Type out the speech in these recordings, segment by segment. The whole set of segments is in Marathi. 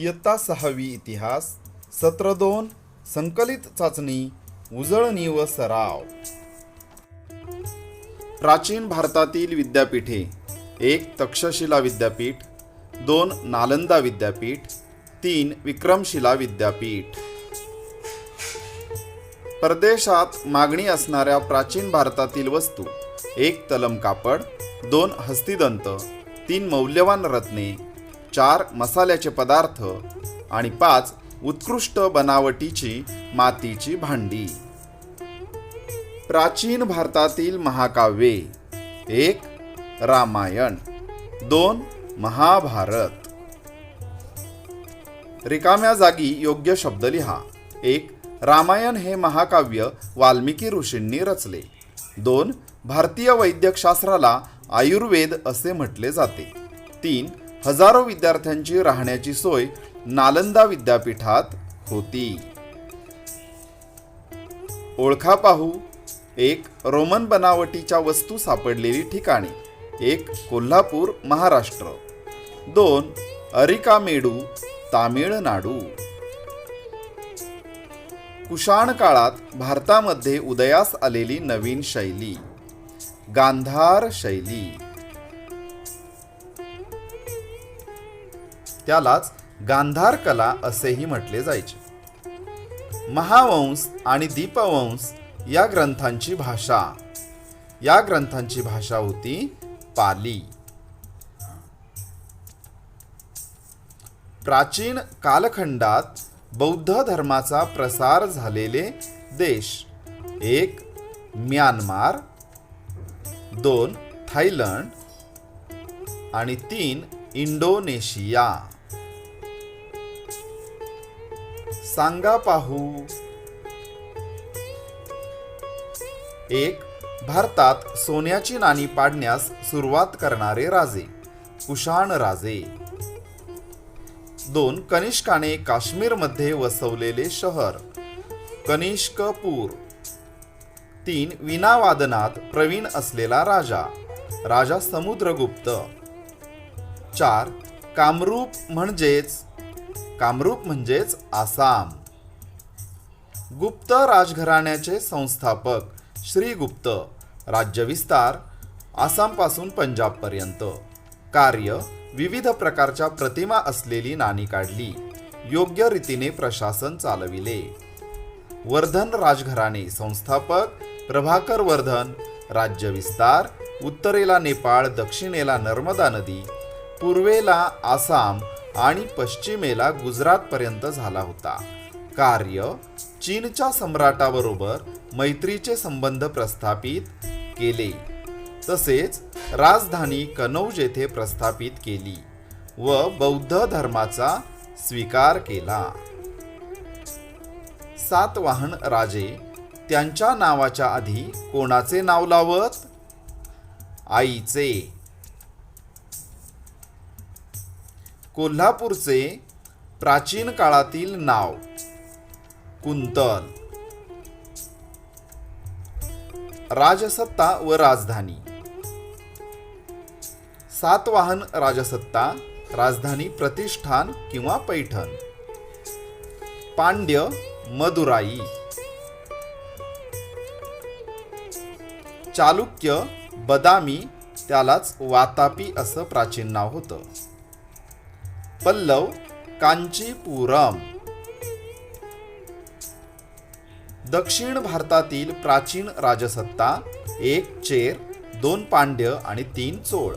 इयत्ता सहावी इतिहास सत्र दोन संकलित चाचणी उजळणी व सराव. प्राचीन भारतातील विद्यापीठे एक तक्षशिला विद्यापीठ दोन नालंदा विद्यापीठ तीन विक्रमशिला विद्यापीठ. परदेशात मागणी असणाऱ्या प्राचीन भारतातील वस्तू एक तलम कापड दोन हस्तिदंत तीन मौल्यवान रत्ने चार मसाल्याचे पदार्थ आणि पाच उत्कृष्ट बनावटीची मातीची भांडी. प्राचीन भारतातील महाकाव्ये. एक रामायण. दोन महाभारत. रिकाम्या जागी योग्य शब्द लिहा. एक रामायण हे महाकाव्य वाल्मिकी ऋषींनी रचले. दोन भारतीय वैद्यकशास्त्राला आयुर्वेद असे म्हटले जाते. तीन हजारो विद्यार्थ्यांची राहण्याची सोय नालंदा विद्यापीठात होती. ओळखा पाहू एक रोमन बनावटीच्या वस्तू सापडलेली ठिकाणे एक कोल्हापूर महाराष्ट्र. दोन अरिकामेडू तामिळनाडू. कुशाण काळात भारतामध्ये उदयास आलेली नवीन शैली गांधार शैली. त्यालाच गांधार कला असेही म्हटले जायचे. महावंश आणि दीपवंश या ग्रंथांची भाषा. या ग्रंथांची भाषा होती पाली. प्राचीन कालखंडात बौद्ध धर्माचा प्रसार झालेले देश एक म्यानमार दोन थायलंड आणि तीन इंडोनेशिया. सांगा पाहू. एक भारतात सोन्याची नाणी पाडण्यास सुरुवात करणारे राजे कुशाण राजे. दोन कनिष्काने काश्मीरमध्ये वसवलेले शहर कनिष्कपूर. तीन विनावादनात प्रवीण असलेला राजा राजा समुद्रगुप्त. चार कामरूप म्हणजेच कामरूप म्हणजेच आसाम. गुप्त राजघराण्याचे संस्थापक श्रीगुप्त राज्यविस्तार आसामपासून पंजाबपर्यंत. कार्य विविध प्रकारच्या प्रतिमा असलेली नाणी काढली. योग्य रीतीने प्रशासन चालविले. वर्धन राजघराणे संस्थापक प्रभाकर वर्धन. राज्यविस्तार उत्तरेला नेपाळ दक्षिणेला नर्मदा नदी पूर्वेला आसाम आणि पश्चिमेला गुजरातपर्यंत झाला होता. कार्य चीनच्या सम्राटाबरोबर मैत्रीचे संबंध प्रस्थापित केले. तसेच राजधानी कनौज येथे प्रस्थापित केली व बौद्ध धर्माचा स्वीकार केला. सातवाहन राजे त्यांच्या नावाच्या आधी कोणाचे नाव लावत? आईचे. कोल्हापूरचे प्राचीन काळातील नाव कुंतल. राजसत्ता व राजधानी. सातवाहन राजसत्ता राजधानी प्रतिष्ठान किंवा पैठण. पांड्य मदुराई. चालुक्य बदामी त्यालाच वातापी असं प्राचीन नाव होतं. पल्लव कांचीपुरम. दक्षिण भारतातील प्राचीन राजसत्ता एक चेर दोन पांड्य आणि तीन Chola.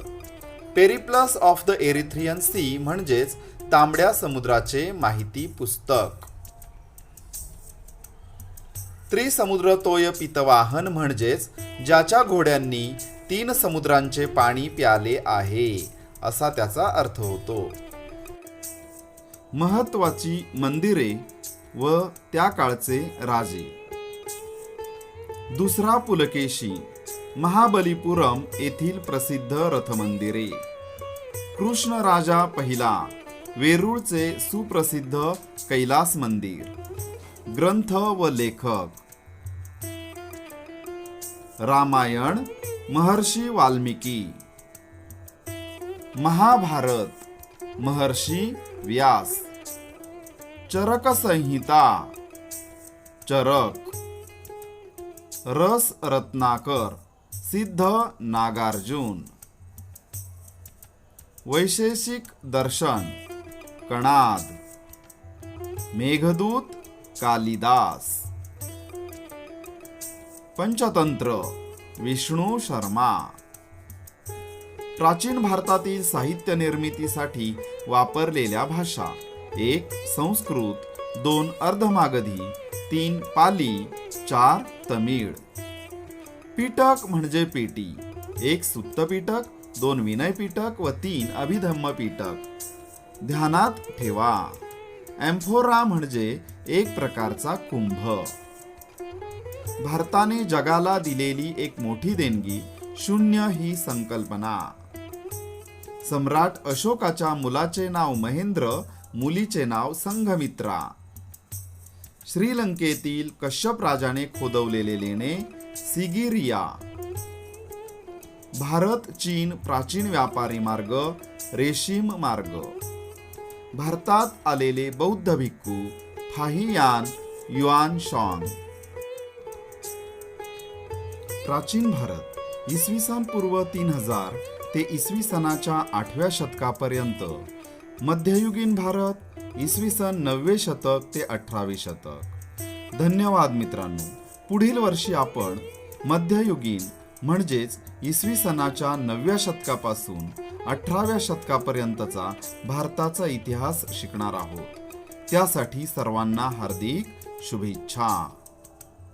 Periplus of the Erythraean sea म्हणजेच तांबड्या समुद्राचे माहिती पुस्तक. त्रिसमुद्र तोय पितवाहन म्हणजेच ज्याच्या घोड्यांनी तीन समुद्रांचे पाणी प्याले आहे असा त्याचा अर्थ होतो. महत्वाची मंदिरे व त्या काळचे राजे. दुसरा पुलकेशी महाबलीपुरम येथील प्रसिद्ध रथमंदिरे. कृष्णराजा पहिला वेरूळचे सुप्रसिद्ध कैलास मंदिर. ग्रंथ व लेखक. रामायण महर्षी वाल्मिकी. महाभारत महर्षी व्यास. चरक संहिता चरक. रस रत्नाकर. सिद्ध नागार्जुन. वैशेषिक दर्शन. कणाद. मेघदूत कालिदास. पंचतंत्र. विष्णू शर्मा. प्राचीन भारतातील साहित्य निर्मितीसाठी वापरलेल्या भाषा. एक संस्कृत. दोन अर्धमागधी. तीन पाली. चार तमिळ. पीटक म्हणजे पेटी. एक सुत्त पीठक. दोन विनय पीठक व तीन अभिधम्म पीठक. ध्यानात ठेवा. एम्फोरा म्हणजे एक प्रकारचा कुंभ. भारताने जगाला दिलेली एक मोठी देणगी शून्य ही संकल्पना. सम्राट अशोकाच्या मुलाचे नाव महेंद्र मुलीचे नाव संघमित्रा. श्रीलंकेतील कश्यप राजाने खोदवलेले लेणे सिगिरिया. भारत चीन प्राचीन व्यापारी मार्ग रेशीम मार्ग. भारतात आलेले बौद्ध भिक्खू फाहियान युआन शॉंग प्राचीन भारत इसवी सन पूर्व तीन हजार ते इसवी सनाच्या आठव्या शतकापर्यंत. मध्ययुगीन भारत इसवी सन नववे शतक ते अठरावे शतक. धन्यवाद मित्रांनो. पुढील वर्षी आपण मध्ययुगीन म्हणजेच इसवी सनाच्या नवव्या शतकापासून अठराव्या शतकापर्यंतचा भारताचा इतिहास शिकणार आहोत. त्यासाठी सर्वांना हार्दिक शुभेच्छा.